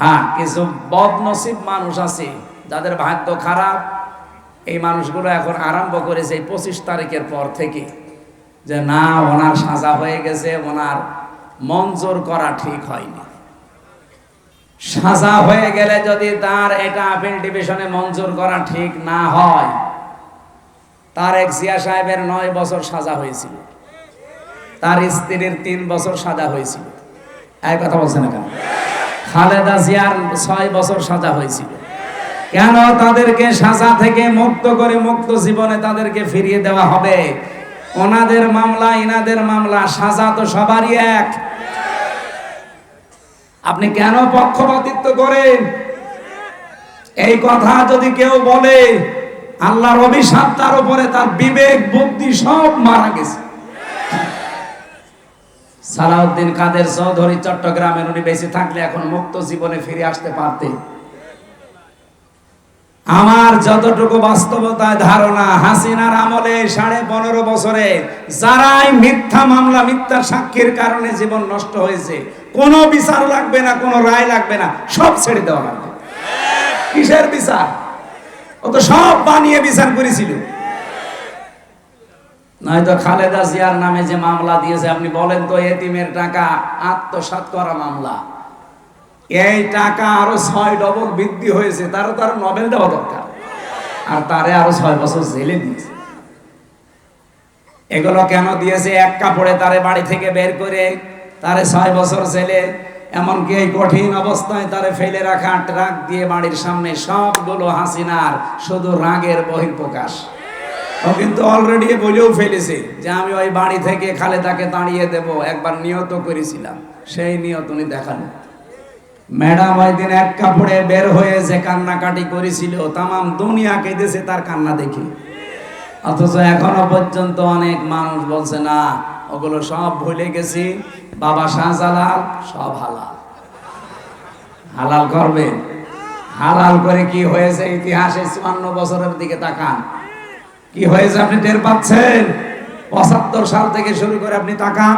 হ্যাঁ কিছু বদনসিব মানুষ আছে, যাদের ভাগ্য খারাপ। এই মানুষগুলো এখন আরম্ভ করেছে এই পঁচিশ তারিখের পর থেকে যে না, ওনার সাজা হয়ে গেছে, ওনার মঞ্জুর করা ঠিক হয়নি। সাজা হয়ে গেলে যদি তার এটা আপিল ডিভিশনে মঞ্জুর করা ঠিক না হয়, তার এক জিয়া সাহেবের নয় বছর সাজা হয়েছিল। তার স্ত্রীর তিন বছর সাজা হয়েছিল। এক কথা বলছে না কেন? খালেদা জিয়ার ছয় বছর সাজা হয়েছিল। কেন তাদেরকে সাজা থেকে মুক্ত করে মুক্ত জীবনে তাদেরকে ফিরিয়ে দেওয়া হবে? ওনাদের মামলা, ইনাদের মামলা, সাজা তো সবারই এক। আপনি কেন পক্ষপাতিত্ব করেন? এই কথা যদি কেউ বলে, আল্লাহর অভিশাপ তার উপরে, তার বিবেক, বুদ্ধি সব মারা গেছে। সালাউদ্দিন কাদের চৌধুরী চট্টগ্রামের উনি বেঁচে থাকলে এখন মুক্ত জীবনে ফিরে আসতে পারতেন আমার যতটুকু বাস্তবতায় ধারণা, হাসিনার আমলে সাড়ে পনেরো বছরে যারাই মিথ্যা মামলা, মিথ্যা সাক্ষীর কারণে জীবন নষ্ট হয়েছে, কোনো বিচার লাগবে না, কোনো রায় লাগবে না, সব ছেড়ে দেওয়া লাগবে। কিসের বিচার? ও তো সব বানিয়ে বিচার করেছিল। নয়তো খালেদা জিয়ার নামে যে মামলা দিয়েছে, আপনি বলেন তো এতিমের টাকা আত্মসাৎ করা মামলা। এই টাকা আরও ছয় ডবল বৃদ্ধি হয়েছে, তারও তার নবেল দেওয়া দরকার। আর তারে আরও ছয় বছর জেলে দিয়েছে। এগুলো কেন দিয়েছে? এক কাপড়ে তারে বাড়ি থেকে বের করে তারে ছয় বছর জেলে, এমনকি এই কঠিন অবস্থায় তারে ফেলে রাখা ট্রাক দিয়ে বাড়ির সামনে সবগুলো হাসিনার শুধু রাগের বহিঃপ্রকাশ। ও কিন্তু অলরেডি বলেও ফেলেছে যে আমি ওই বাড়ি থেকে খালেদাকে দাঁড়িয়ে দেব, একবার নিয়ত করেছিলাম, সেই নিয়ত উনি দেখানো ম্যাডাম ওই দিন এক কাপড়ে বের হয়ে যে কান্নাকাটি করেছিল, তামাম দুনিয়া কেঁদেছে তার কান্না দেখি। অথচ এখনও পর্যন্ত অনেক মানুষ বলছে, না, ওগুলো সব ভুলে গেছি, বাবা শাহজালাল, সব হালাল। হালাল করবে? হালাল করে কি হয়েছে? ইতিহাসে চুয়ান্ন বছরের দিকে তাকান। কি হয়েছে আপনি টের পাচ্ছেন? পঁচাত্তর সাল থেকে শুরু করে আপনি তাকান,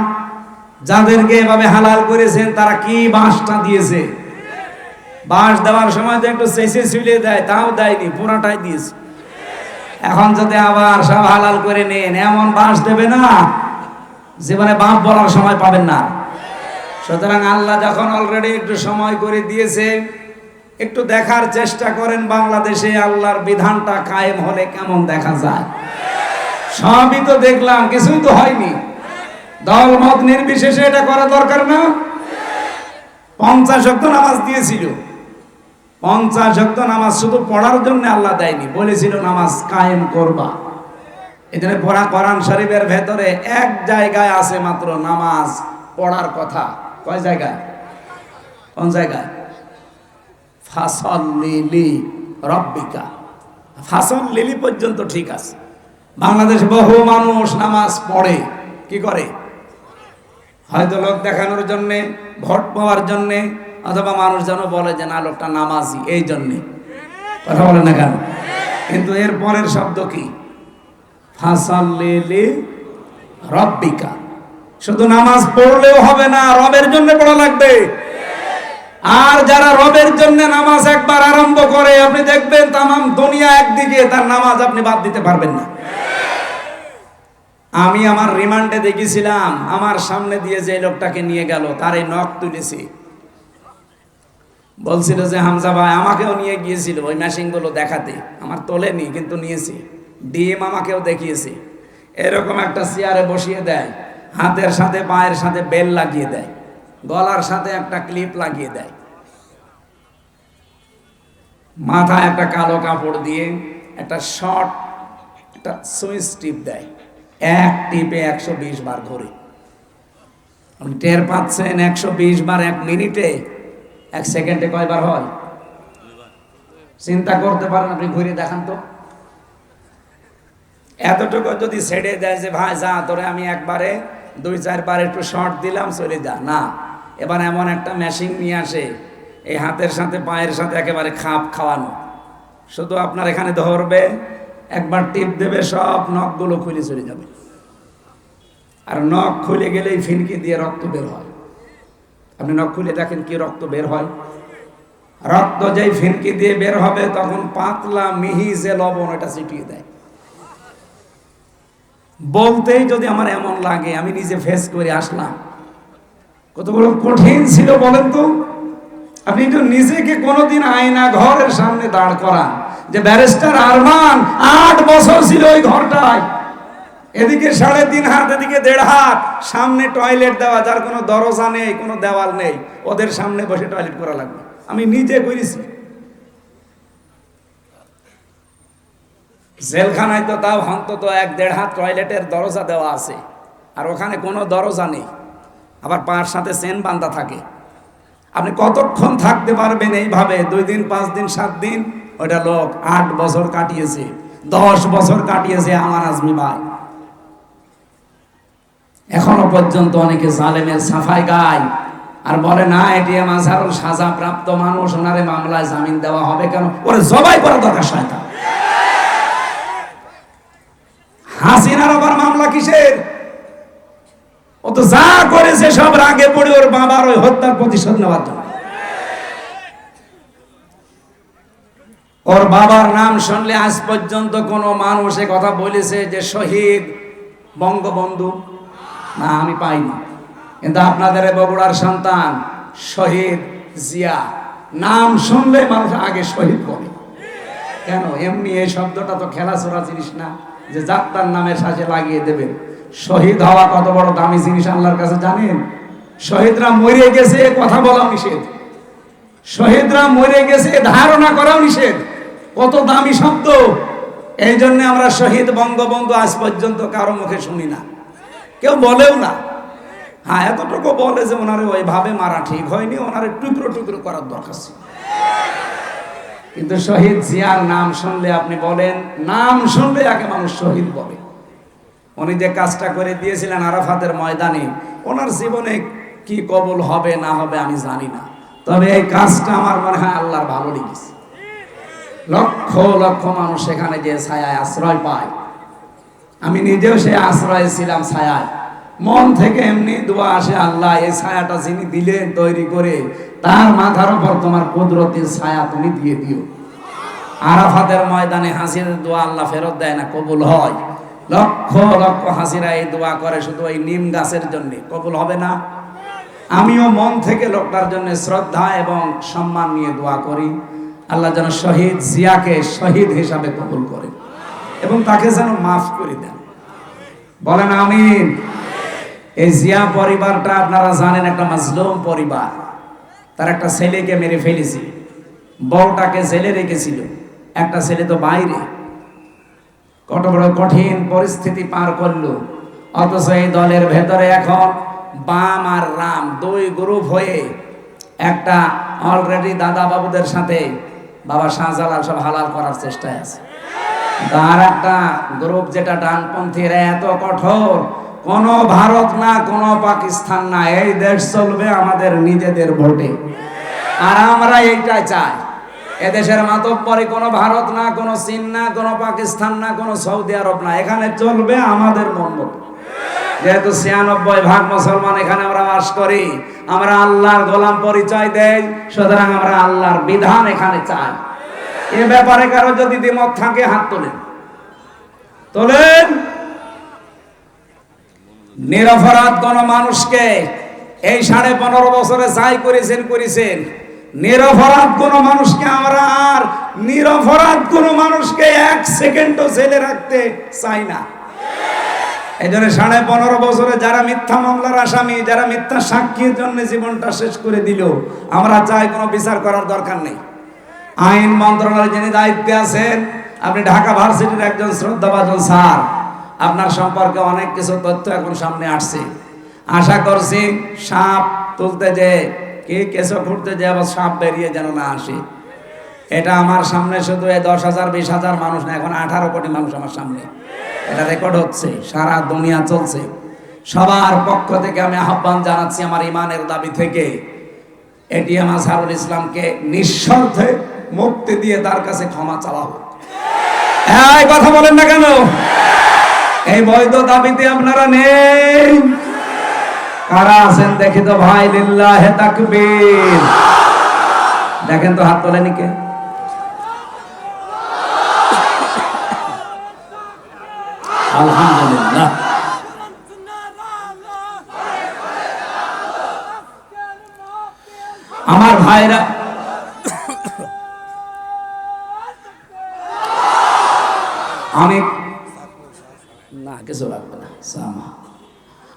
যাদেরকে এভাবে হালাল করেছেন, তারা কি বাঁশটা দিয়েছে? বাঁশ দেওয়ার সময় তো একটু চেঁচে ঝুলিয়ে দেয়, তাও দেয়নি, পুরাটাই দিয়েছে। এখন যদি আবার সব হালাল করে নেন, এমন বাঁশ দেবে না, জীবনে বাপ বলার সময় পাবেন না। সুতরাং আল্লাহ যখন অলরেডি একটু সময় করে দিয়েছে একটু দেখার চেষ্টা করেন বাংলাদেশে আল্লাহর বিধানটা কায়েম হলে কেমন দেখা যায়? সবই তো দেখলাম, কিছুই তো হয়নি। দল মত নির্বিশেষে এটা করা দরকার না? পঞ্চাশ অক্ট নামাজ দিয়েছিল। পঞ্চাশ অক্ট নামাজ শুধু পড়ার জন্য আল্লাহ দেয়নি, বলেছিল নামাজ কায়েম করবা। এখানে পড়া কোরআন শরীফের ভেতরে এক জায়গায় আছে মাত্র নামাজ পড়ার কথা। কয় জায়গায়? কোন জায়গায়? ফাসল লিলি রব্বিকা। ফাসল লিলি পর্যন্ত ঠিক আছে। বাংলাদেশ বহু মানুষ নামাজ পড়ে, কি করে? হয়তো লোক দেখানোর জন্যে, ভোট পাওয়ার জন্যে, অথবা মানুষ যেন বলে যে, না, লোকটা নামাজি। এই জন্যে। কথা বলে না কেন? কিন্তু এর পরের শব্দ কি? ফাসাল্লিলি রব্বিকা। শুধু নামাজ পড়লেও হবে না, রবের জন্য পড়া লাগবে। আর যারা রবের জন্য নামাজ একবার আরম্ভ করে, আপনি দেখবেন তামাম দুনিয়া একদিকে তার নামাজ আপনি বাদ দিতে পারবেন না। আমি আমার রিমান্ডে দেখেছিলাম, আমার সামনে দিয়ে যে লোকটাকে নিয়ে গেল, তার এই নখ তুলেছি। বলছিল যে, হামজা ভাই, আমাকেও নিয়ে গিয়েছিল ওই মেশিনগুলো দেখাতে। আমার তোলেনি কিন্তু নিয়েছি। ডিএম আমাকেও দেখিয়েছে। এরকম একটা চেয়ারে বসিয়ে দেয়, হাতের সাথে, পায়ের সাথে বেল লাগিয়ে দেয়। গলার সাথে একটা ক্লিপ লাগিয়ে দেয়। মাথায় একটা কালো কাপড় দিয়ে একটা শর্ট একটা সুইচ টিপ দেয়। এক টিপে একশো বিশ বার ঘুরে টের পাচ্ছেন একশো বিশ বার এক মিনিটে, এক সেকেন্ডে কয়বার হয়? চিন্তা করতে পারেন আপনি ঘুরে দেখান তো। এতটুকু যদি ছেড়ে দেয় যে, ভাই যা, তোরে আমি একবারে, দুই চারবার একটু শর্ট দিলাম, চলে যা। না এবার এমন একটা মেশিন নিয়ে আসে, এই হাতের সাথে, পায়ের সাথে একেবারে খাপ খাওয়ানো। শুধু আপনার এখানে ধরবে, একবার টিপ দেবে, সব নখগুলো খুলে চলে যাবে। আর নখ খুলে গেলেই ফিনকি দিয়ে রক্ত বের হয়। আপনি নখ খুলে দেখেন কি রক্ত বের হয়। রক্ত যেই ফিনকি দিয়ে বের হবে, তখন পাতলা, মিহি যে লবণ এটা ছিটিয়ে দেয়। বলতেই যদি আমার এমন লাগে, আমি নিজে ফেস করে আসলাম। কতগুলো কঠিন ছিল বলেন তো? আপনি তো নিজেকে কোনোদিন আয়না ঘরের সামনে দাঁড় করান। যে ব্যারিস্টার আরমান, আট বছর ছিল ওই ঘরটায়। এদিকে সাড়ে তিন হাত, এদিকে দেড় হাত। সামনে টয়লেট দেওয়া, যার কোনো দরজা নেই, কোনো দেওয়াল নেই। ওদের সামনে বসে টয়লেট করা লাগবে। আমি নিজে করেছি। জেলখানায় তো তাও অন্তত এক দেড় হাত টয়লেটের দরজা দেওয়া আছে। আর ওখানে কোনো দরজা নেই। আবার পার সাথে চেন বান্ধা থাকে। আপনি কতক্ষণ থাকতে পারবেন এইভাবে? দুই দিন, পাঁচ দিন, সাত দিন? ওটা লোক আট বছর কাটিয়েছে, দশ বছর কাটিয়েছে আমার আজমি ভাই। এখনও পর্যন্ত অনেকে জালেমের সাফাই গায় আর বলে, না এটিএম আজহারুল সাজা, প্রাপ্ত মানুষ, ওনারে মামলায় জামিন দেওয়া হবে কেন? ওরে জবাই করা দরকার, শয়তান। হাসিনার আবার মামলা কিসের? ও তো যা করেছে সব রাগে পড়ে ওর বাবার ওই হত্যার প্রতিশোধ নেওয়ার জন্য। ওর বাবার নাম শুনলে আজ পর্যন্ত কোনো মানুষ কথা বলেছে যে শহীদ বঙ্গবন্ধু। না, আমি পাইনি। কিন্তু আপনাদের বগুড়ার সন্তান শহীদ জিয়া, নাম শুনলে মানুষ আগে শহীদ বলে কেন? এমনি এই শব্দটা তো খেলাচোরা জিনিস না, যে যাত্রার নামের সাথে লাগিয়ে দেবেন। শহীদ হওয়া কত বড় দামি জিনিস আল্লাহর কাছে জানেন? শহীদরা মরে গেছে, কথা বলা নিষেধ। শহীদরা মরে গেছে, ধারণা করাও নিষেধ। কত দামি শব্দ। এই জন্য আমরা শহীদ বঙ্গবন্ধু আজ পর্যন্ত কারও মুখে শুনি না। কেউ বলেও না। হ্যাঁ এতটুকু বলে যে ওনারে ওইভাবে মারা ঠিক হয়নি, ওনারে টুকরো টুকরো করার দরকার ছিল। কিন্তু শহীদ জিয়ার নাম শুনলে আপনি বলেন, নাম শুনলে আগে মানুষ শহীদ বলে। উনি যে কাজটা করে দিয়েছিলেন আরাফাতের ময়দানে, ওনার জীবনে কি কবল হবে, না হবে আমি জানি না। তবে এই কাজটা আমার মনে হয় আল্লাহর ভালো লেগেছে। লক্ষ লক্ষ মানুষ সেখানে যে ছায়ায় আশ্রয় পায়। আমি নিজেও সে আশ্রয়ে ছিলাম ছায়ায়। মন থেকে এমনি দোয়া আসে, আল্লাহ, এই ছায়াটা যিনি দিলেন তৈরি করে, তার মাথার উপর তোমার কুদরতের ছায়া তুমি দিয়ে দিও। আরাফাতের ময়দানে হাসির দোয়া আল্লাহ ফেরত দেয় না, কবুল হয়। লক্ষ লক্ষ হাসিরা এই দোয়া করে শুধু ওই নিম গাছের জন্য। কবুল হবে না? আমিও মন থেকে লোকটার জন্য শ্রদ্ধা এবং সম্মান নিয়ে দোয়া করি। আল্লাহ যেন শহীদ জিয়াকে শহীদ হিসাবে কবুল করে এবং তাকে যেন মাফ করে দেন। বলেন আমিন। এই জিয়া পরিবারটা আপনারা জানেন একটা মাজলুম পরিবার। তার একটা ছেলেকে মেরে ফেলেছি। বউটাকে জেলে রেখেছিল। একটা ছেলে তো বাইরে। কত বড় কঠিন পরিস্থিতি পার করল। অথচ এই দলের ভেতরে এখন বাম আর রাম, দুই গ্রুপ হয়ে একটা অলরেডি দাদা বাবুদের সাথে বাবা শাহজালাল সব হালাল করার চেষ্টায় আছে। তার একটা গ্রুপ যেটা ডানপন্থী এরা এত কঠোর, কোন ভারত না, কোন পাকিস্তান না, এই দেশ চলবে আমাদের নিজেদের ভোটে। আর আমরা এইটাই চাই। এদেশের মাতব্বরে কোনো ভারত না, কোনো চীন না, কোনো পাকিস্তান না, কোনো সৌদি আরব না। এখানে চলবে আমাদের মন মতো যেহেতু ছিয়ানব্বই ভাগ মুসলমান এখানে আমরা বাস করি, আমরা আল্লাহর গোলাম পরিচয় দেই, সুতরাং আমরা আল্লাহর বিধান এখানে চাই। এ ব্যাপারে কারও যদি দ্বিমত থাকে, হাত তোলেন। তোলেন। নিরপরাধ কোন মানুষকে এই সাড়ে পনেরো বছরে যাই করেছেন করেছেন। নিরপরাধ কোন মানুষকে আমরা আর নিরপরাধ কোন মানুষকে এক সেকেন্ডও জেলে রাখতে চাই না। এই জন্য সাড়ে পনেরো বছরে যারা মিথ্যা মামলার আসামি, যারা মিথ্যা সাক্ষীর জন্য জীবনটা শেষ করে দিল, আমরা চাই কোনো বিচার করার দরকার নেই। আইন মন্ত্রণালয়ে যিনি দায়িত্বে আছেন, আপনি ঢাকা ভার্সিটির একজন শ্রদ্ধাভাজন স্যার, আপনার সম্পর্কে অনেক কিছু তথ্য এখন সামনে আসছে। আশা করছি সাপ তুলতে যে কি কেঁচো ফুটতে যে আবার সাপ বেরিয়ে যেন না আসে। এটা আমার সামনে শুধু এই দশ হাজার, বিশ হাজার মানুষ না, এখন আঠারো কোটি মানুষ আমার সামনে। এটা রেকর্ড হচ্ছে, সারা দুনিয়া চলছে। সবার পক্ষ থেকে আমি আহ্বান জানাচ্ছি আমার ইমানের দাবি থেকে। এটিএম আজহারুল ইসলামকে নিঃস্বার্থে মুক্তি দিয়ে তার কাছে ক্ষমা হোক। এই কথা বলেন না কেন? এই বৈধ দাবিতে আপনারা নেই। কারা আছেন দেখি তো ভাই লিল্লাহে তাকবীর। দেখেন তো হাত তোলেনি কে আলহামদুলিল্লাহ। আমার ভাইরা আমি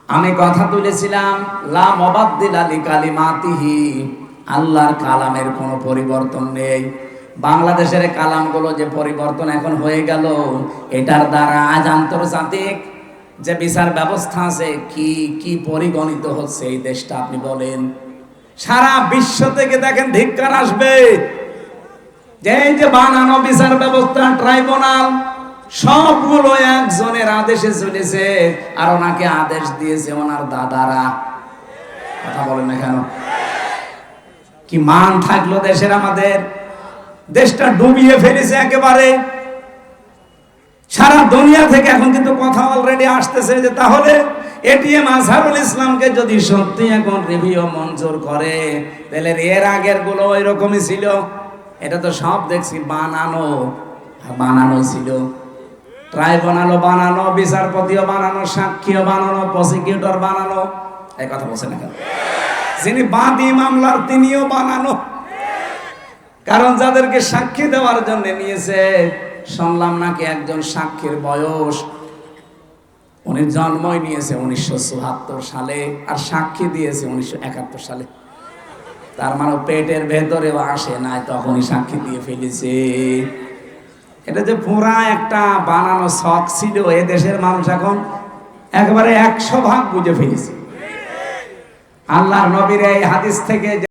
আমি কথা তুলেছিলাম লাম অবাদ্দিল আলী কালিমাতিহি আল্লাহর কালামের কোনো পরিবর্তন নেই। বাংলাদেশের কালামগুলো যে পরিবর্তন এখন হয়ে গেল, এটার দ্বারা আজ আন্তর্জাতিক যে বিচার ব্যবস্থা আছে, কি কি পরিগণিত হচ্ছে এই দেশটা আপনি বলেন। সারা বিশ্ব থেকে দেখেন ধিক্কার আসবে। যে বানানো বিচার ব্যবস্থা, ট্রাইব্যুনাল সবগুলো একজনের আদেশে চলেছে আর ওনাকে আদেশ দিয়েছে ওনার দাদারা। কথা বলেন না কেন? কি মান থাকল দেশের আমাদের? দেশটা ডুবিয়ে ফেলেছে একেবারে। সারা দুনিয়া থেকে এখন কিন্তু কথা অলরেডি আসতেছে যে তাহলে এটিএম আজহারুল ইসলামকে যদি সত্যি এখন রিভিউ মঞ্জুর করে, তাহলে এর আগেরগুলো ওই রকমই ছিল। এটা তো সব দেখছি, বানানো। বানানো ছিল। ট্রাইব্যুনালও বানানো বিচারপতিও বানানো সাক্ষীও বানানো প্রসিকিউটর বানানো এই কথা বলছে না কেন? যিনি বাদী মামলার তিনিও বানানো কারণ যাদেরকে সাক্ষী দেওয়ার জন্য নিয়েছে, শুনলাম নাকি একজন সাক্ষীর বয়স, উনি জন্মই নিয়েছে উনিশশো চুয়াত্তর সালে আর সাক্ষী দিয়েছে উনিশশো একাত্তর সালে। তার মানে পেটের ভেতরেও আসে, নাই তখনই সাক্ষী দিয়ে ফেলেছে। এটা যে পুরা একটা বানানো শখ ছিল, এ দেশের মানুষ এখন একবারে একশো ভাগ বুঝে ফেলেছে। আল্লাহ নবীর এই হাদিস থেকে